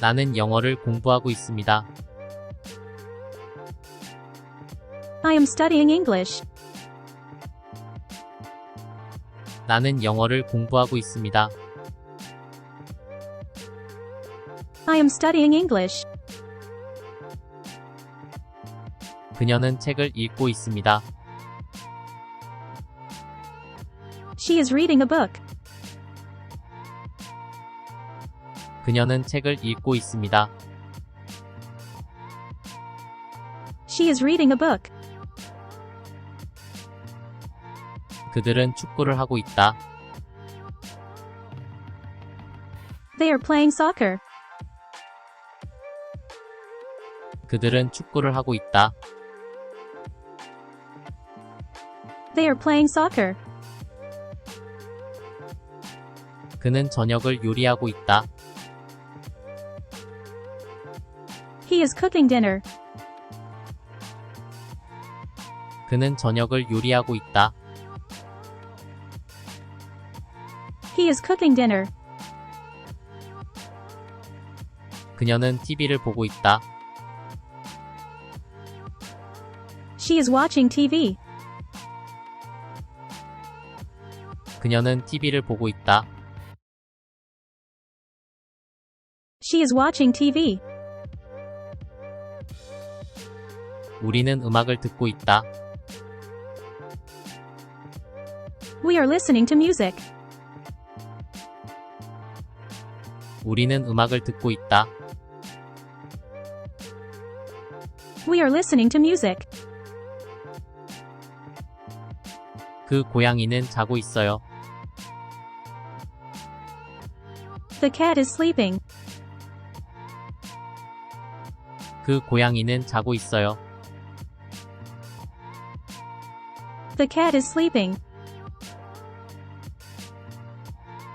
나는 영어를 공부하고 있습니다. I am studying English. 나는 영어를 공부하고 있습니다. I am studying English. 그녀는 책을 읽고 있습니다. She is reading a book. 그녀는 책을 읽고 있습니다. She is reading a book. 그들은 축구를 하고 있다. They are playing soccer. 그들은 축구를 하고 있다. They are playing soccer. 그는 저녁을 요리하고 있다. He is cooking dinner. 그는 저녁을 요리하고 있다. He is cooking dinner. 그녀는 TV를 보고 있다. She is watching TV. 그녀는 TV를 보고 있다. She is watching TV. 우리는 음악을 듣고 있다. We are listening to music. 우리는 음악을 듣고 있다. We are listening to music. 그 고양이는 자고 있어요. The cat is sleeping. 그 고양이는 자고 있어요. The cat is sleeping.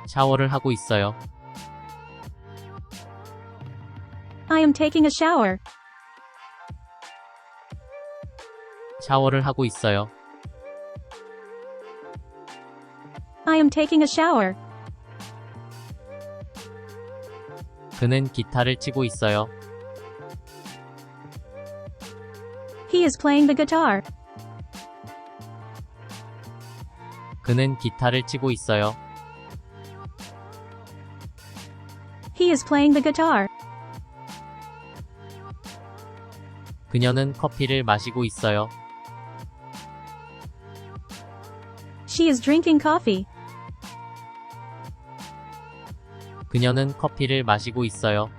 샤워를 하고 있어요. I am taking a shower. 샤워를 하고 있어요. I am taking a shower. 그는 기타를 치고 있어요. He is playing the guitar. 그는 기타를 치고 있어요. He is playing the guitar. 그녀는 커피를 마시고 있어요. She is drinking coffee. 그녀는 커피를 마시고 있어요.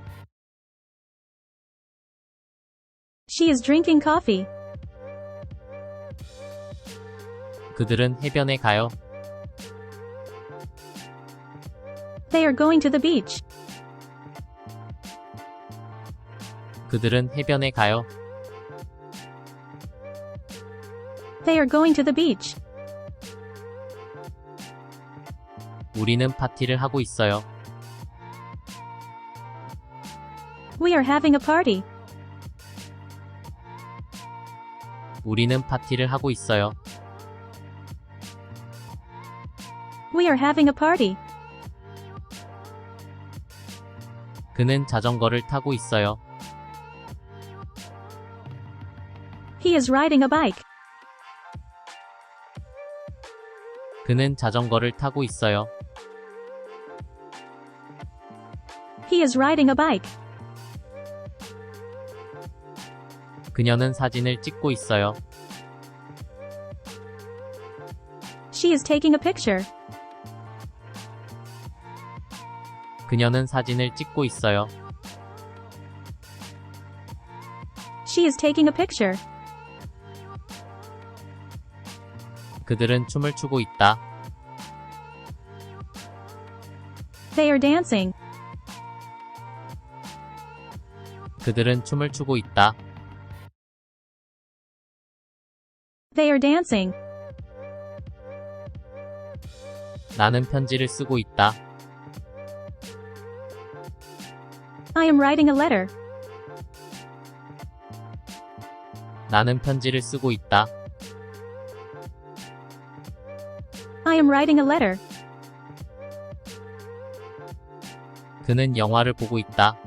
She is drinking coffee. 그들은 해변에 가요. They are going to the beach. 그들은 해변에 가요. They are going to the beach. 우리는 파티를 하고 있어요. We are having a party. 우리는 파티를 하고 있어요. We are having a party. 그는 자전거를 타고 있어요. He is riding a bike. 그는 자전거를 타고 있어요. He is riding a bike. 그녀는 사진을 찍고 있어요. She is taking a picture. 그녀는 사진을 찍고 있어요. She is taking a picture. 그들은 춤을 추고 있다. They are dancing. 그들은 춤을 추고 있다. They are dancing. 나는 편지를 쓰고 있다. I am writing a letter. 나는 편지를 쓰고 있다. I am writing a letter. 그는 영화를 보고 있다.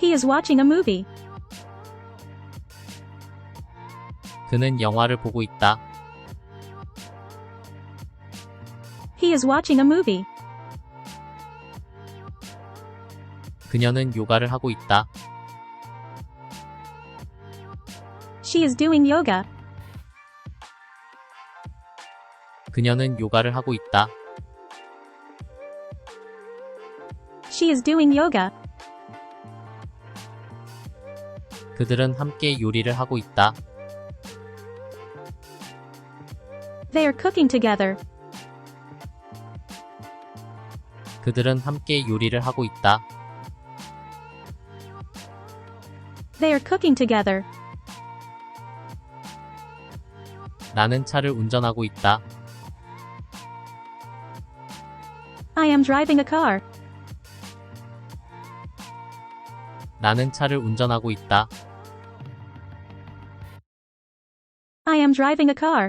He is watching a movie. 그는 영화를 보고 있다. He is watching a movie. 그녀는 요가를 하고 있다. She is doing yoga. 그녀는 요가를 하고 있다. She is doing yoga. 그들은 함께 요리를 하고 있다. They are cooking together. 그들은 함께 요리를 하고 있다. They are cooking together. 나는 차를 운전하고 있다. I am driving a car. 나는 차를 운전하고 있다. I am driving a car.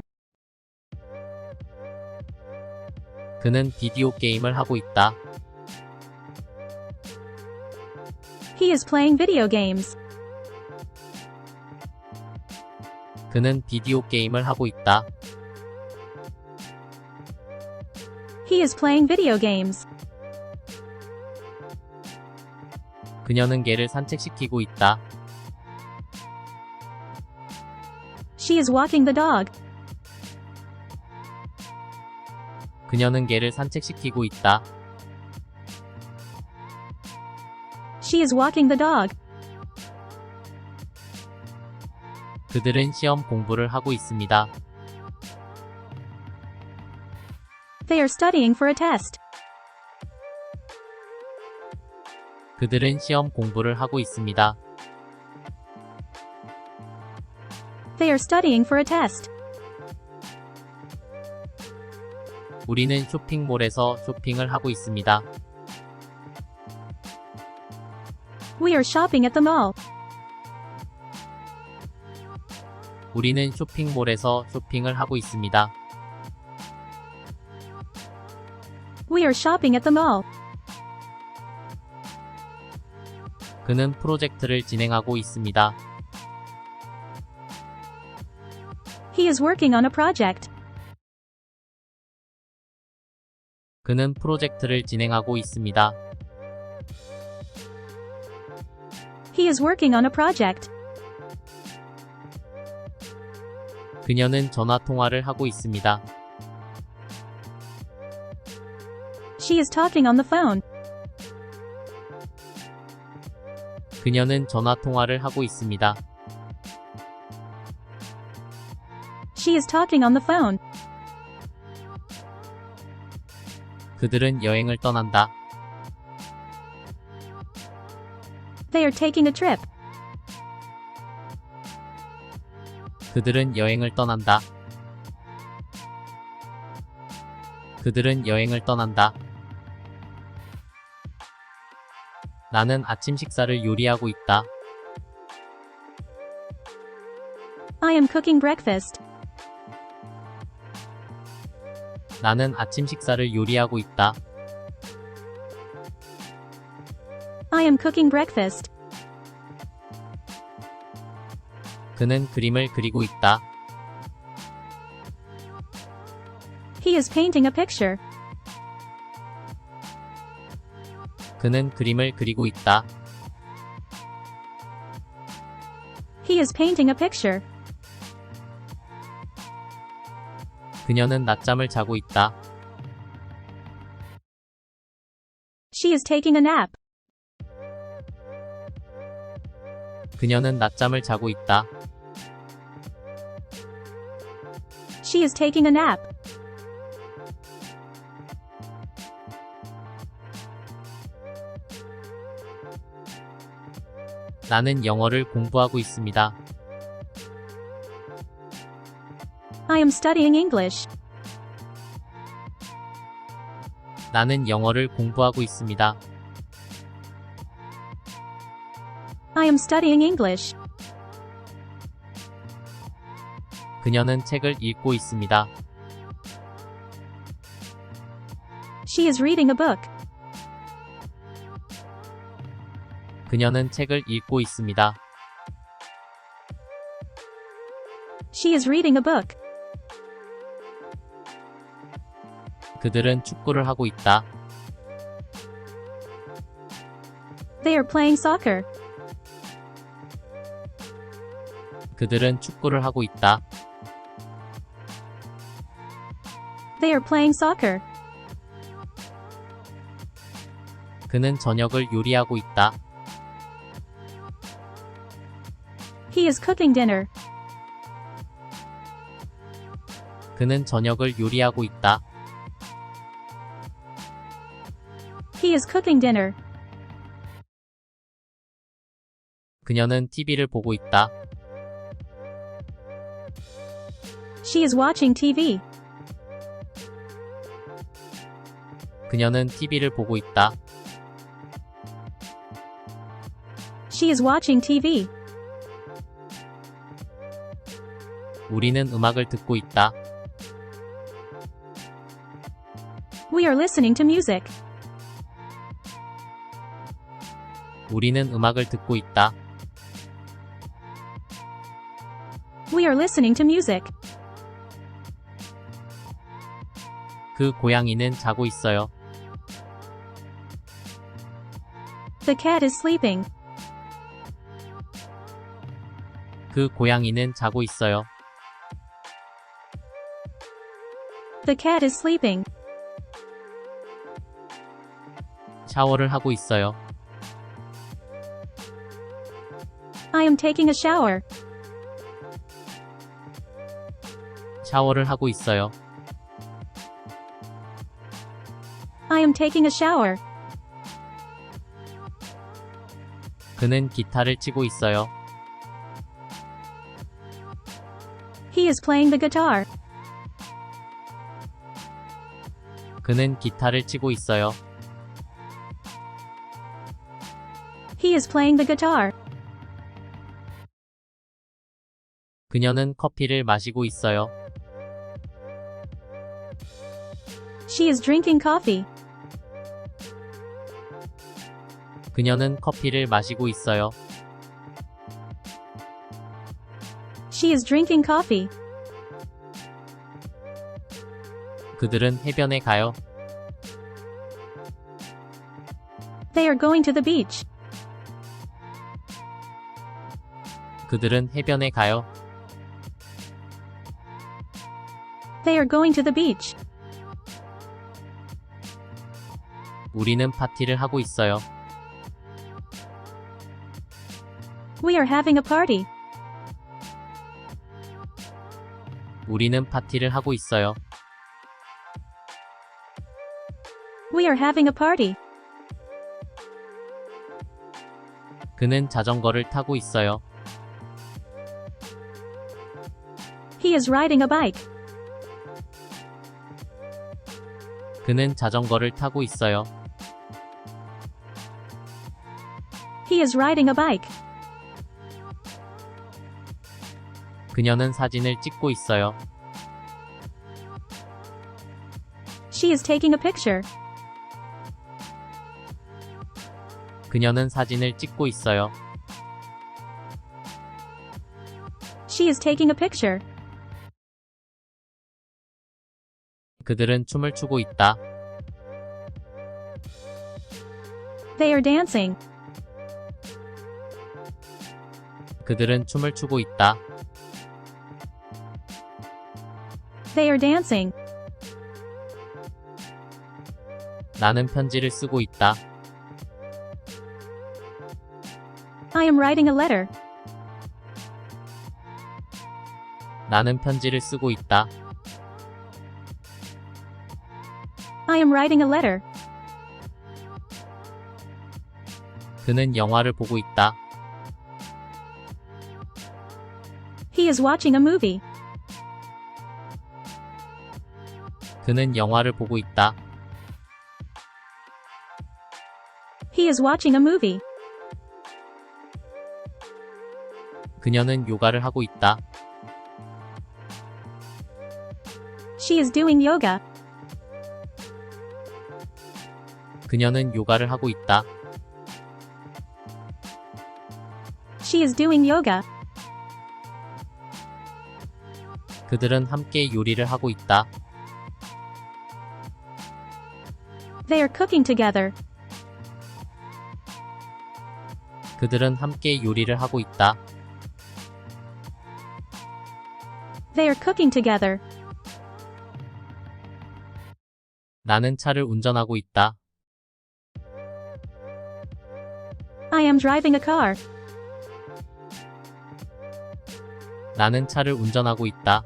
그는 비디오 게임을 하고 있다. He is playing video games. 그는 비디오 게임을 하고 있다. He is playing video games. 그녀는 개를 산책시키고 있다. She is walking the dog. 그녀는 개를 산책시키고 있다. She is walking the dog. 그들은 시험 공부를 하고 있습니다. They are studying for a test. 그들은 시험 공부를 하고 있습니다. They are studying for a test. 우리는 쇼핑몰에서 쇼핑을 하고 있습니다. We are shopping at the mall. 우리는 쇼핑몰에서 쇼핑을 하고 있습니다. We are shopping at the mall. 그는 프로젝트를 진행하고 있습니다. He is working on a project. 그는 프로젝트를 진행하고 있습니다. He is working on a project. 그녀는 전화 통화를 하고 있습니다. She is talking on the phone. 그녀는 전화 통화를 하고 있습니다. She is talking on the phone. 그들은 여행을 떠난다. They are taking a trip. 그들은 여행을 떠난다. 그들은 여행을 떠난다. 나는 아침 식사를 요리하고 있다. I am cooking breakfast. 나는 아침 식사를 요리하고 있다. I am cooking breakfast. 그는 그림을 그리고 있다. He is painting a picture. 그는 그림을 그리고 있다. He is painting a picture. 그녀는 낮잠을 자고 있다. She is taking a nap. 그녀는 낮잠을 자고 있다. She is taking a nap. 나는 영어를 공부하고 있습니다. I am studying English. 나는 영어를 공부하고 있습니다. I am studying English. 그녀는 책을 읽고 있습니다. She is reading a book. 그녀는 책을 읽고 있습니다. She is reading a book. 그들은 축구를 하고 있다. They are playing soccer. 그들은 축구를 하고 있다. They are playing soccer. 그는 저녁을 요리하고 있다. He is cooking dinner. 그는 저녁을 요리하고 있다. He is cooking dinner. 그녀는 TV를 보고 있다. She is watching TV. 그녀는 TV를 보고 있다. She is watching TV. 우리는 음악을 듣고 있다. We are listening to music. 우리는 음악을 듣고 있다. We are listening to music. 그 고양이는 자고 있어요. The cat is sleeping. 그 고양이는 자고 있어요. The cat is sleeping. 샤워를 하고 있어요. I am taking a shower. 샤워를 하고 있어요. I am taking a shower. 그는 기타를 치고 있어요. He is playing the guitar. 그는 기타를 치고 있어요. He is playing the guitar. 그녀는 커피를 마시고 있어요. She is drinking coffee. 그녀는 커피를 마시고 있어요. She is drinking coffee. 그들은 해변에 가요. They are going to the beach. 그들은 해변에 가요. They are going to the beach. 우리는 파티를 하고 있어요. We are having a party. 우리는 파티를 하고 있어요. We are having a party. 그는 자전거를 타고 있어요. He is riding a bike. 그는 자전거를 타고 있어요. He is riding a bike. 그녀는 사진을 찍고 있어요. She is taking a picture. 그녀는 사진을 찍고 있어요. She is taking a picture. 그들은 춤을 추고 있다. They are dancing. 그들은 춤을 추고 있다. They are dancing. 나는 편지를 쓰고 있다. I am writing a letter. 나는 편지를 쓰고 있다. I am writing a letter. 그는 영화를 보고 있다. He is watching a movie. 그는 영화를 보고 있다. He is watching a movie. 그녀는 요가를 하고 있다. She is doing yoga. 그녀는 요가를 하고 있다. She is doing yoga. 그들은 함께 요리를 하고 있다. They are cooking together. 그들은 함께 요리를 하고 있다. They are cooking together. 나는 차를 운전하고 있다. I am driving a car. 나는 차를 운전하고 있다.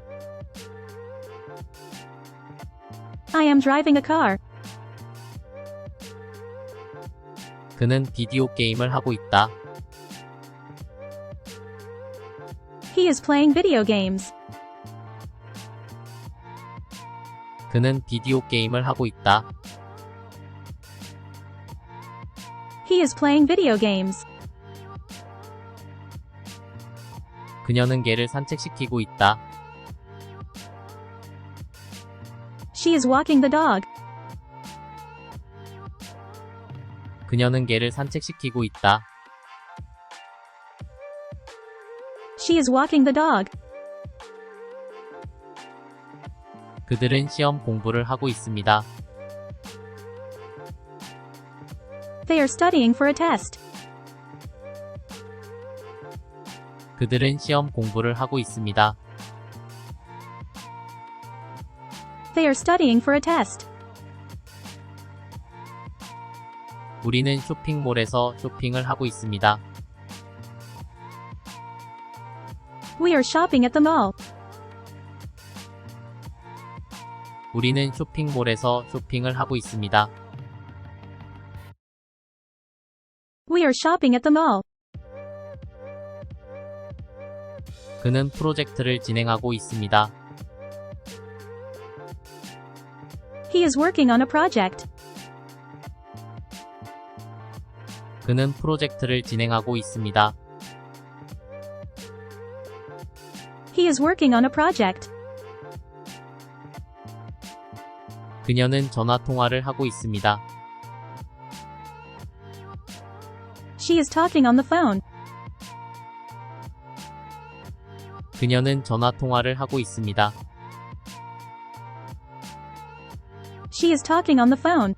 I am driving a car. 그는 비디오 게임을 하고 있다. He is playing video games. 그는 비디오 게임을 하고 있다. He is playing video games. 그녀는 개를 산책시키고 있다. She is walking the dog. 그녀는 개를 산책시키고 있다. She is walking the dog. 그들은 시험 공부를 하고 있습니다. They are studying for a test. 그들은 시험 공부를 하고 있습니다. They are studying for a test. 우리는 쇼핑몰에서 쇼핑을 하고 있습니다. We are shopping at the mall. 우리는 쇼핑몰에서 쇼핑을 하고 있습니다. We are shopping at the mall. 그는 프로젝트를 진행하고 있습니다. He is working on a project. 그는 프로젝트를 진행하고 있습니다. He is working on a project. 그녀는 전화 통화를 하고 있습니다. She is talking on the phone. 그녀는 전화 통화를 하고 있습니다. She is talking on the phone.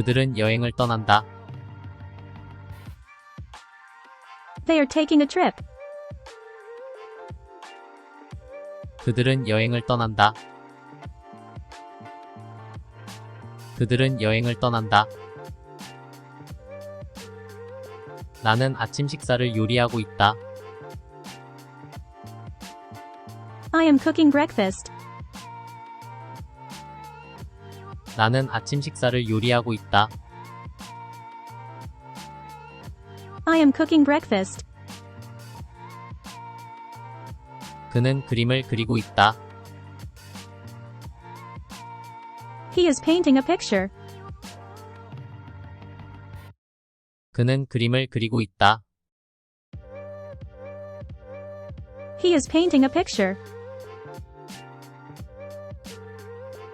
그들은 여행을 떠난다. They are taking a trip. 그들은 여행을 떠난다. 그들은 여행을 떠난다. 나는 아침 식사를 요리하고 있다. I am cooking breakfast. 나는 아침 식사를 요리하고 있다. I am cooking breakfast. 그는 그림을 그리고 있다. He is painting a picture. 그는 그림을 그리고 있다. He is painting a picture.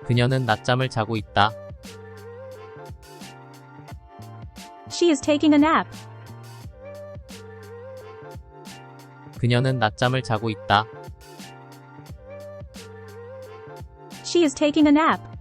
그녀는 낮잠을 자고 있다. She is taking a nap. 그녀는 낮잠을 자고 있다. She is taking a nap.